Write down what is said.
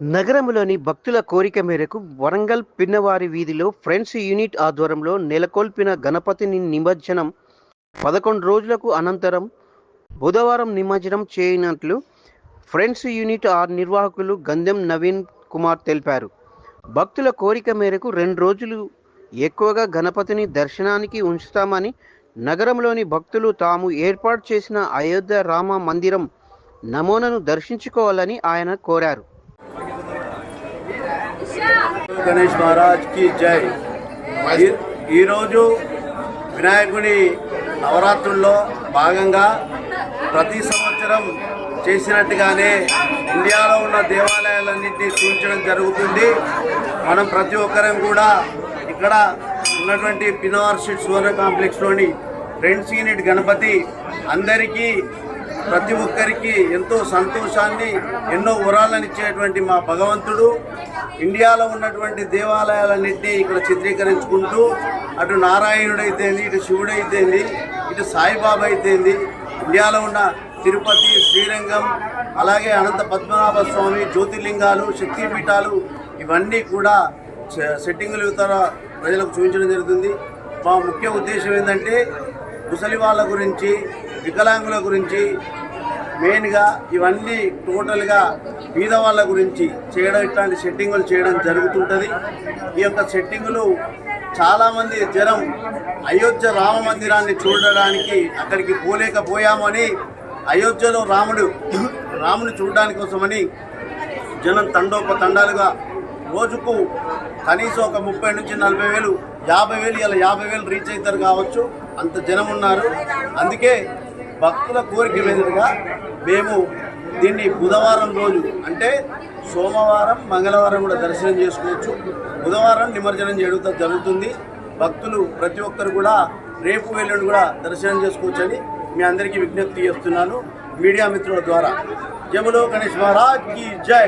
నగరంలోని భక్తుల కోరిక మేరకు వరంగల్ పిన్నవారి వీధిలో ఫ్రెండ్స్ యూనిట్ ఆధ్వర్యంలో నెలకొల్పిన గణపతిని నిమజ్జనం పదకొండు రోజులకు అనంతరం బుధవారం నిమజ్జనం చేయనట్లు ఫ్రెండ్స్ యూనిట్ ఆ నిర్వాహకులు గంధం నవీన్ కుమార్ తెలిపారు. భక్తుల కోరిక మేరకు రెండు రోజులు ఎక్కువగా గణపతిని దర్శనానికి ఉంచుతామని నగరంలోని భక్తులు తాము ఏర్పాటు చేసిన అయోధ్య రామ మందిరం నమూనాను దర్శించుకోవాలని ఆయన కోరారు. గణేష్ మహారాజ్కి జై. ఈరోజు వినాయకుడి నవరాత్రుల్లో భాగంగా ప్రతి సంవత్సరం చేసినట్టుగానే ఇండియాలో ఉన్న దేవాలయాలన్నింటినీ చూపించడం జరుగుతుంది. మనం ప్రతి ఒక్కరం కూడా ఇక్కడ ఉన్నటువంటి పినవార్ స్ట్రీట్ సువర్ణ కాంప్లెక్స్లోని ఫ్రెండ్స్ యూనిట్ గణపతి అందరికీ ప్రతి ఒక్కరికి ఎంతో సంతోషాన్ని ఎన్నో వరాలను ఇచ్చేటువంటి మా భగవంతుడు. ఇండియాలో ఉన్నటువంటి దేవాలయాలన్నింటినీ ఇక్కడ చిత్రీకరించుకుంటూ అటు నారాయణుడైతేంది ఇటు శివుడైతేంది ఇటు సాయిబాబా అయితేంది ఇండియాలో ఉన్న తిరుపతి శ్రీరంగం అలాగే అనంత పద్మనాభ స్వామి జ్యోతిర్లింగాలు శక్తిపీఠాలు ఇవన్నీ కూడా సెట్టింగులు ఇతర ప్రజలకు చూపించడం జరుగుతుంది. మా ముఖ్య ఉద్దేశం ఏంటంటే ముసలి వాళ్ళ గురించి వికలాంగుల గురించి మెయిన్గా ఇవన్నీ టోటల్గా బీద వాళ్ళ గురించి చేయడం ఇట్లాంటి సెట్టింగులు చేయడం జరుగుతుంటుంది. ఈ యొక్క సెట్టింగులు చాలామంది జనం అయోధ్య రామ మందిరాన్ని చూడడానికి అక్కడికి పోలేకపోయామని అయోధ్యలో రాముడు రాముని చూడడానికి కోసమని జనం తండోప తండాలుగా రోజుకు కనీసం ఒక ముప్పై నుంచి నలభై వేలు యాభై వేలు ఇలా యాభై వేలు రీచ్ అవుతారు కావచ్చు. అంత జనం ఉన్నారు. అందుకే భక్తుల కోరిక మీదుగా మేము దీన్ని బుధవారం రోజు అంటే సోమవారం మంగళవారం కూడా దర్శనం చేసుకోవచ్చు. బుధవారం నిమజ్జనం చేయడం జరుగుతుంది. భక్తులు ప్రతి ఒక్కరు కూడా రేపు వెళ్ళండి కూడా దర్శనం చేసుకోవచ్చని మీ అందరికీ విజ్ఞప్తి చేస్తున్నాను మీడియా మిత్రుల ద్వారా. జములో గణేష్ మహారాజ్కి జై.